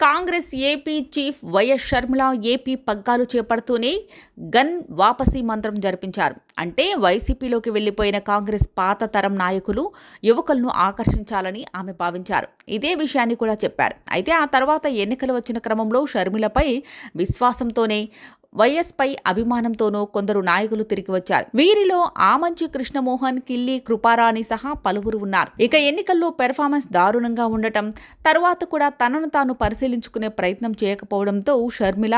Congress AP chief YS Sharmila AP పగ్గాలు చేపడుతూనే gun wapsi మంత్రం జరిపించారు. అంటే వైసీపీలోకి వెళ్ళిపోయిన కాంగ్రెస్ పాత తరం నాయకులు యువకులను ఆకర్షించాలని ఆమె భావించారు. ఇదే విషయాన్ని కూడా చెప్పారు. అయితే ఆ తర్వాత ఎన్నికలు వచ్చిన క్రమంలో షర్మిలపై విశ్వాసంతోనే వైఎస్పై అభిమానంతోనూ కొందరు నాయకులు తిరిగి వచ్చారు. వీరిలో ఆమంచి కృష్ణమోహన్ కిల్లి కృపారాణి సహా పలువురు ఉన్నారు. ఇక ఎన్నికల్లో పెర్ఫార్మెన్స్ దారుణంగా ఉండటం తర్వాత కూడా తనను తాను పరిశీలించుకునే ప్రయత్నం చేయకపోవడంతో షర్మిల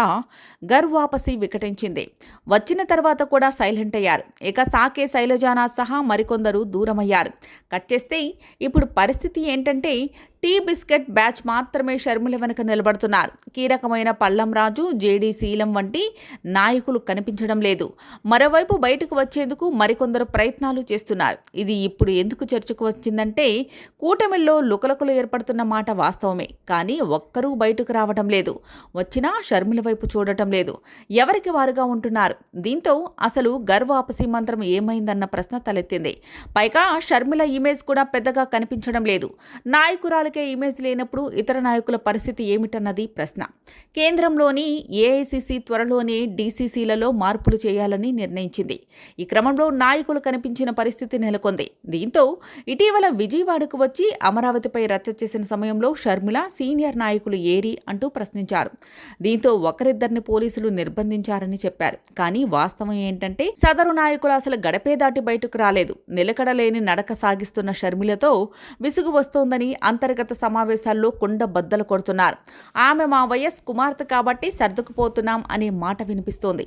గర్వాపసి వికటించింది. వచ్చిన తర్వాత కూడా సైలెంట్ అయ్యారు. ఇక సాకే శైలజానాథ్ సహా మరికొందరు దూరమయ్యారు. కట్ చేస్తే ఇప్పుడు పరిస్థితి ఏంటంటే టీ బిస్కెట్ బ్యాచ్ మాత్రమే షర్మిల వెనుక నిలబడుతున్నారు. కీలకమైన పల్లం రాజు జేడీ శీలం వంటి నాయకులు కనిపించడం లేదు. మరోవైపు బయటకు వచ్చేందుకు మరికొందరు ప్రయత్నాలు చేస్తున్నారు. ఇది ఇప్పుడు ఎందుకు చర్చకు వచ్చిందంటే కూటమిల్లో లుకలకులు ఏర్పడుతున్న మాట వాస్తవమే. కానీ ఒక్కరూ బయటకు రావడం లేదు. వచ్చినా షర్మిల వైపు చూడటం లేదు. ఎవరికి వారుగా ఉంటున్నారు? దీంతో అసలు గర్వాపసి మంత్రం ఏమైందన్న ప్రశ్న తలెత్తింది. పైగా షర్మిల ఇమేజ్ కూడా పెద్దగా కనిపించడం లేదు. నాయకురాలు నాయకులకే ఇమేజ్ లేనప్పుడు ఇతర నాయకుల పరిస్థితి ఏమిటన్నది ప్రశ్న. కేంద్రంలోని ఏఐసిసి త్వరలోనే డీసీసీలలో మార్పులు చేయాలని నిర్ణయించింది. ఈ క్రమంలో నాయకులు కనిపించిన పరిస్థితి నెలకొంది. దీంతో ఇటీవల విజయవాడకు వచ్చి అమరావతిపై రచ్చ చేసిన సమయంలో షర్మిల సీనియర్ నాయకులు ఏరి అంటూ ప్రశ్నించారు. దీంతో ఒకరిద్దరిని పోలీసులు నిర్బంధించారని చెప్పారు. కానీ వాస్తవం ఏంటంటే సదరు నాయకులు అసలు గడపే దాటి బయటకు రాలేదు. నిలకడలేని నడక సాగిస్తున్న షర్మిలతో విసుగు వస్తోందని అంతర్గత అంతర్గత సమావేశాల్లో కుండ బద్దలు కొడుతున్నారు. ఆమె మా వైఎస్ కుమార్తె కాబట్టి సర్దుకుపోతున్నాం అనే మాట వినిపిస్తోంది.